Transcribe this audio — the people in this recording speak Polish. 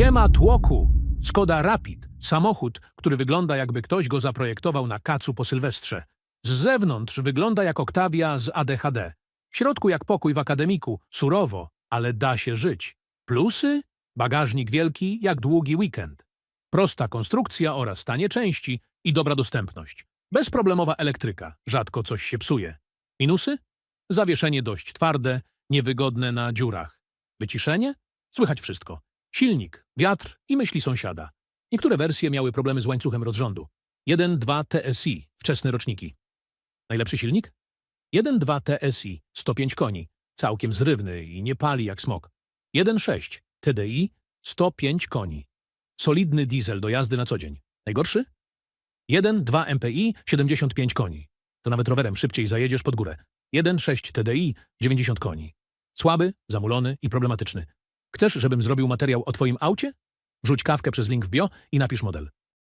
Siema tłoku! Skoda Rapid. Samochód, który wygląda jakby ktoś go zaprojektował na kacu po Sylwestrze. Z zewnątrz wygląda jak Octavia z ADHD. W środku jak pokój w akademiku. Surowo, ale da się żyć. Plusy? Bagażnik wielki jak długi weekend. Prosta konstrukcja oraz tanie części i dobra dostępność. Bezproblemowa elektryka. Rzadko coś się psuje. Minusy? Zawieszenie dość twarde, niewygodne na dziurach. Wyciszenie? Słychać wszystko. Silnik, wiatr i myśli sąsiada. Niektóre wersje miały problemy z łańcuchem rozrządu. 1.2 TSI, wczesne roczniki. Najlepszy silnik? 1.2 TSI, 105 koni, całkiem zrywny i nie pali jak smok. 1.6 TDI, 105 koni. Solidny diesel do jazdy na co dzień. Najgorszy? 1.2 MPI, 75 koni. To nawet rowerem szybciej zajedziesz pod górę. 1.6 TDI, 90 koni. Słaby, zamulony i problematyczny. Chcesz, żebym zrobił materiał o twoim aucie? Wrzuć kawkę przez link w bio i napisz model.